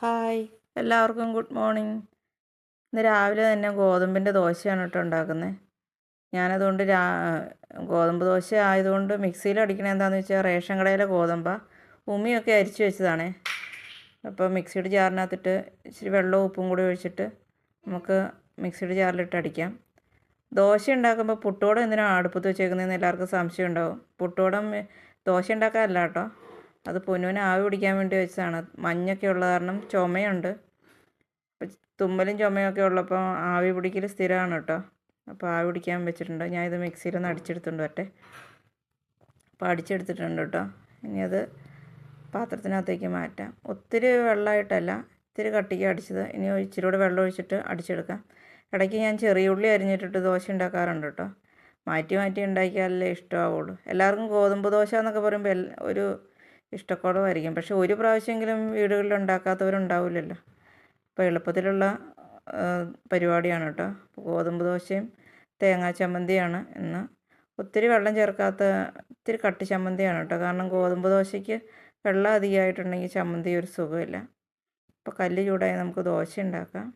Hi. എല്ലാവർക്കും good morning. ഇന്ന് രാവിലെ തന്നെ ഗോതമ്പിന്റെ ദോശയാണ് കേട്ടോ ഉണ്ടാക്കുന്നത്. ഞാനതുകൊണ്ട് രാ ഗോതമ്പ് ദോശ ആയതുകൊണ്ട് മിക്സിയിൽ അടിക്കണത് എന്താണെന്ന് വെച്ചാൽ റേഷൻ കടയിലെ ഗോതമ്പ. ഉമ്മിയൊക്കെ അരിച്ചു വെച്ചതാണ്. അപ്പോൾ മിക്സിയുടെ ജാറിനകത്തിട്ട് ഇച്ചിരി വെള്ളവും ഉപ്പും കൂടി ഒഴിച്ചിട്ട് നമുക്ക് മിക്സിയുടെ ജാറിലിട്ട് അടിക്കാം. ദോശ ഉണ്ടാക്കുമ്പോൾ പുട്ടോടം എന്തിനാണ് അടുപ്പത്ത് വെച്ചേക്കുന്നതെന്ന് എല്ലാവർക്കും സംശയം ഉണ്ടാവും. പുട്ടോടം ദോശ ഉണ്ടാക്കാനല്ല കേട്ടോ. അത് പൊന്നുവിന് ആവി പിടിക്കാൻ വേണ്ടി വെച്ചതാണ്. മഞ്ഞൊക്കെ ഉള്ള കാരണം ചുമയുണ്ട്. തുമ്മലും ചുമയൊക്കെ ഉള്ളപ്പോൾ ആവി പിടിക്കൽ സ്ഥിരമാണ് കേട്ടോ അപ്പോൾ ആവി പിടിക്കാൻ വെച്ചിട്ടുണ്ട്. ഞാൻ ഇത് മിക്സിയിലൊന്ന് അടിച്ചെടുത്തുണ്ട് വരട്ടെ. അപ്പോൾ അടിച്ചെടുത്തിട്ടുണ്ട് കേട്ടോ ഇനി അത് പാത്രത്തിനകത്തേക്ക് മാറ്റാം. ഒത്തിരി വെള്ളമായിട്ടല്ല ഇത്തിരി കട്ടിക്ക് അടിച്ചത്. ഇനി ഇച്ചിരി കൂടെ വെള്ളം ഒഴിച്ചിട്ട് അടിച്ചെടുക്കാം. ഇടയ്ക്ക് ഞാൻ ചെറിയ ഉള്ളി അരിഞ്ഞിട്ടിട്ട് ദോശ ഉണ്ടാക്കാറുണ്ട് കേട്ടോ മാറ്റി മാറ്റി ഉണ്ടാക്കിയാലല്ലേ ഇഷ്ടമാവുള്ളൂ. എല്ലാവർക്കും ഗോതമ്പ് ദോശ എന്നൊക്കെ പറയുമ്പോൾ ഒരു ഇഷ്ടക്കുറവായിരിക്കും പക്ഷെ ഒരു പ്രാവശ്യമെങ്കിലും വീടുകളിൽ ഉണ്ടാക്കാത്തവരുണ്ടാവില്ലല്ലോ. അപ്പോൾ എളുപ്പത്തിലുള്ള പരിപാടിയാണ് കേട്ടോ. ഗോതമ്പ് ദോശയും തേങ്ങാ ചമ്മന്തിയാണ് ഇന്ന്. ഒത്തിരി വെള്ളം ചേർക്കാത്ത ഇത്തിരി കട്ടി ചമ്മന്തിയാണ് കേട്ടോ. കാരണം ഗോതമ്പ് ദോശയ്ക്ക് വെള്ളം അധികമായിട്ടുണ്ടെങ്കിൽ ചമ്മന്തി ഒരു സുഖമില്ല. അപ്പോൾ കല്ല് ചൂടായി നമുക്ക് ദോശ ഉണ്ടാക്കാം.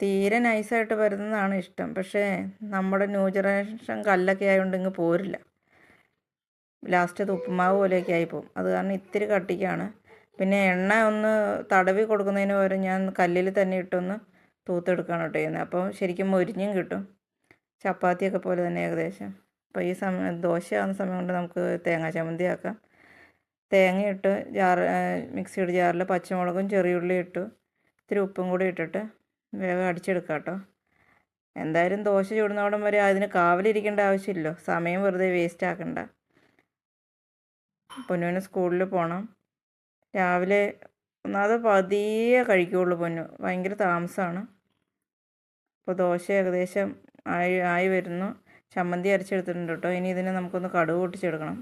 തീരെ നൈസായിട്ട് വരുന്നതാണ് ഇഷ്ടം. പക്ഷേ നമ്മുടെ ന്യൂ ജനറേഷൻ കല്ലൊക്കെ ആയതുകൊണ്ട് ഇങ്ങ് പോരില്ല. ലാസ്റ്റ് അത് ഉപ്പുമാവ് പോലെയൊക്കെ ആയിപ്പോവും. അത് കാരണം ഇത്തിരി കട്ടിക്കാണ്. പിന്നെ എണ്ണ ഒന്ന് തടവി കൊടുക്കുന്നതിന് പകരം ഞാൻ കല്ലിൽ തന്നെ ഇട്ടൊന്ന് തൂത്തെടുക്കുകയാണ് കേട്ടോ ചെയ്യുന്നത്. അപ്പോൾ ശരിക്കും മൊരിഞ്ഞും കിട്ടും. ചപ്പാത്തിയൊക്കെ പോലെ തന്നെ ഏകദേശം. അപ്പോൾ ഈ സമയം ദോശയാകുന്ന സമയം കൊണ്ട് നമുക്ക് തേങ്ങാ ചമ്മന്തി ആക്കാം. തേങ്ങയിട്ട് ജാർ മിക്സിയുടെ ജാറിൽ പച്ചമുളകും ചെറിയുള്ളി ഇട്ടു. ഇത്തിരി ഉപ്പും കൂടി ഇട്ടിട്ട് വേഗം അടിച്ചെടുക്കാം കേട്ടോ. എന്തായാലും ദോശ ചൂടുന്നോടം വരെ അതിന് കാവലിരിക്കേണ്ട ആവശ്യമില്ലല്ലോ. സമയം വെറുതെ വേസ്റ്റ് ആക്കണ്ട. പൊന്നുവിന് സ്കൂളിൽ പോകണം രാവിലെ ഒന്നാമത് പതിയെ കഴിക്കുകയുള്ളൂ പൊന്നു. ഭയങ്കര താമസമാണ് അപ്പോൾ ദോശ ഏകദേശം ആയി ആയി വരുന്നു. ചമ്മന്തി അരച്ചെടുത്തിട്ടുണ്ട് കേട്ടോ ഇനി ഇതിനെ നമുക്കൊന്ന് കടുക് പൊട്ടിച്ചെടുക്കണം.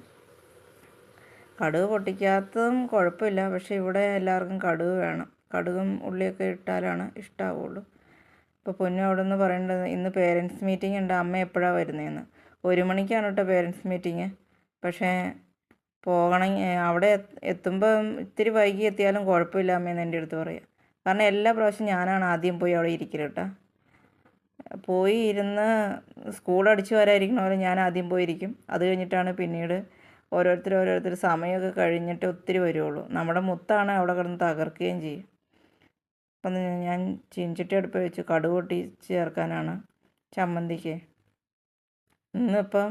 കടുക് പൊട്ടിക്കാത്തതും കുഴപ്പമില്ല. പക്ഷേ ഇവിടെ എല്ലാവർക്കും കടുക് വേണം. കടുകും ഉള്ളിയൊക്കെ ഇട്ടാലാണ് ഇഷ്ടമാവുള്ളൂ അപ്പോൾ പൊന്നു അവിടെ നിന്ന് പറയേണ്ടത് ഇന്ന് പേരൻസ് മീറ്റിംഗ് ഉണ്ട്. അമ്മ എപ്പോഴാണ് വരുന്നതെന്ന് ഒരു മണിക്കാണ് കേട്ടോ പേരൻസ് മീറ്റിംഗ് പക്ഷേ പോകണം അവിടെ എത്തുമ്പം ഇത്തിരി വൈകി എത്തിയാലും കുഴപ്പമില്ല അമ്മയെന്ന് എന്റെ അടുത്ത് പറയുക കാരണം എല്ലാ പ്രാവശ്യം ഞാനാണ് ആദ്യം പോയി അവിടെ ഇരിക്കൽ പോയി ഇരുന്ന് സ്കൂൾ അടിച്ചു വരാതിരിക്കണ പോലെ ഞാൻ ആദ്യം പോയിരിക്കും അത് കഴിഞ്ഞിട്ടാണ് പിന്നീട് ഓരോരുത്തർ ഓരോരുത്തർ സമയമൊക്കെ കഴിഞ്ഞിട്ട് ഒത്തിരി വരുള്ളൂ. നമ്മുടെ മുത്താണ് അവിടെ കിടന്ന് തകർക്കുകയും ചെയ്യും. അപ്പം ഞാൻ ചീഞ്ചട്ടി അടുപ്പ് വെച്ച് കടുക് ചേർക്കാനാണ് ചമ്മന്തിക്ക്. ഇന്നിപ്പം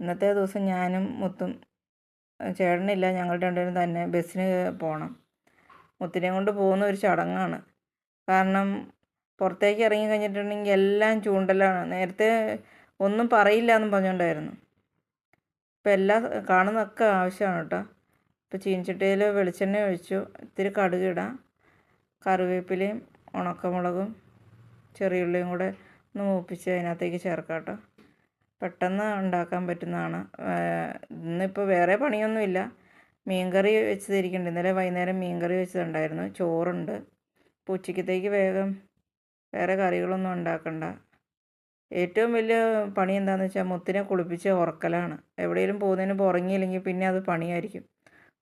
ഇന്നത്തെ ദിവസം ഞാനും മുത്തും ചേട്ടനില്ല ഞങ്ങൾ രണ്ടുപേരും തന്നെ ബസ്സിന് പോകണം മുത്തിനെ കൊണ്ട് പോകുന്ന ഒരു ചടങ്ങാണ്. കാരണം പുറത്തേക്ക് ഇറങ്ങി കഴിഞ്ഞിട്ടുണ്ടെങ്കിൽ എല്ലാം ചൂണ്ടലാണ്. നേരത്തെ ഒന്നും പറയില്ല എന്നും പറഞ്ഞുകൊണ്ടായിരുന്നു. ഇപ്പം എല്ലാം കാണുന്നതൊക്കെ ആവശ്യമാണ് കേട്ടോ. ഇപ്പോൾ ചീനച്ചട്ടിയിൽ വെളിച്ചെണ്ണ ഒഴിച്ചു ഇത്തിരി കടുക് ഇടാം കറിവേപ്പിലയും ഉണക്കമുളകും ചെറിയുള്ളിയും കൂടെ ഒന്ന് മൂപ്പിച്ച് അതിനകത്തേക്ക് ചേർക്കാം കേട്ടോ. പെട്ടെന്ന് ഉണ്ടാക്കാൻ പറ്റുന്നതാണ് ഇന്നിപ്പോൾ വേറെ പണിയൊന്നുമില്ല. മീൻകറി വെച്ചതിരിക്കുന്നുണ്ട്. ഇന്നലെ വൈകുന്നേരം മീൻകറി വെച്ചതുണ്ടായിരുന്നു. ചോറുണ്ട്. ഇപ്പോൾ ഉച്ചക്കത്തേക്ക് വേഗം വേറെ കറികളൊന്നും ഉണ്ടാക്കണ്ട. ഏറ്റവും വലിയ പണി എന്താണെന്ന് വെച്ചാൽ മുത്തിനെ കുളിപ്പിച്ച് ഉറക്കലാണ്. എവിടെയെങ്കിലും പോകുന്നതിന് മുമ്പ് ഉറങ്ങിയില്ലെങ്കിൽ പിന്നെ അത് പണിയായിരിക്കും.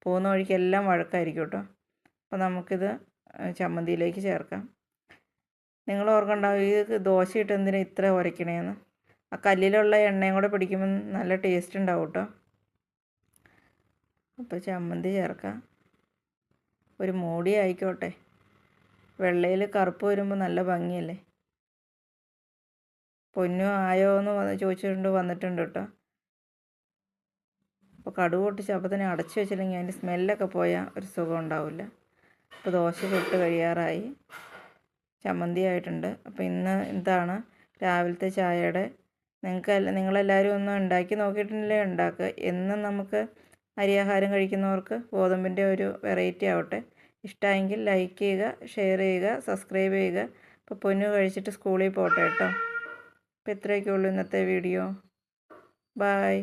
പോകുന്ന വഴിക്ക് എല്ലാം വഴക്കായിരിക്കും കേട്ടോ. അപ്പോൾ നമുക്കിത് ചമ്മന്തിയിലേക്ക് ചേർക്കാം. നിങ്ങൾ ഓർക്കണ്ടാവും ഈ ദോശ ഇട്ട് എന്തിനാണ് ഇത്ര ഉരയ്ക്കണേന്ന്? ആ കല്ലിലുള്ള എണ്ണയും കൂടെ പിടിക്കുമ്പോൾ നല്ല ടേസ്റ്റ് ഉണ്ടാവും കേട്ടോ. അപ്പോൾ ചമ്മന്തി ചേർക്കാം. ഒരു മൂടി ആയിക്കോട്ടെ. വെള്ളയിൽ കറുപ്പ് വരുമ്പോൾ നല്ല ഭംഗിയല്ലേ? പൊന്നു ആയോ എന്ന് വന്ന് ചോദിച്ചിട്ടുണ്ട് വന്നിട്ടുണ്ട് കേട്ടോ അപ്പോൾ കടുക് പൊട്ടിച്ച് അപ്പോൾ തന്നെ അടച്ചു വെച്ചില്ലെങ്കിൽ അതിന്റെ സ്മെല്ലൊക്കെ പോയാൽ ഒരു സുഖം ഉണ്ടാവില്ല അപ്പോൾ ദോശ തൊട്ട് കഴിയാറായി. ചമ്മന്തി ആയിട്ടുണ്ട്. അപ്പോൾ ഇന്ന് എന്താണ്? രാവിലത്തെ ചായയുടെ നിങ്ങൾക്ക് നിങ്ങളെല്ലാവരും ഒന്ന് ഉണ്ടാക്കി നോക്കിയിട്ടില്ലേ ഉണ്ടാക്കുക? എന്നും നമുക്ക് അരിയാഹാരം കഴിക്കുന്നവർക്ക് ഗോതമ്പിന്റെ ഒരു വെറൈറ്റി ആവട്ടെ. ഇഷ്ടമായെങ്കിൽ ലൈക്ക് ചെയ്യുക ഷെയർ ചെയ്യുക സബ്സ്ക്രൈബ് ചെയ്യുക. ഇപ്പോൾ പൊന്നു കഴിച്ചിട്ട് സ്കൂളിൽ പോട്ടെ കേട്ടോ. അപ്പോൾ ഇത്രയൊക്കെ ഉള്ളൂ ഇന്നത്തെ വീഡിയോ. ബായ്.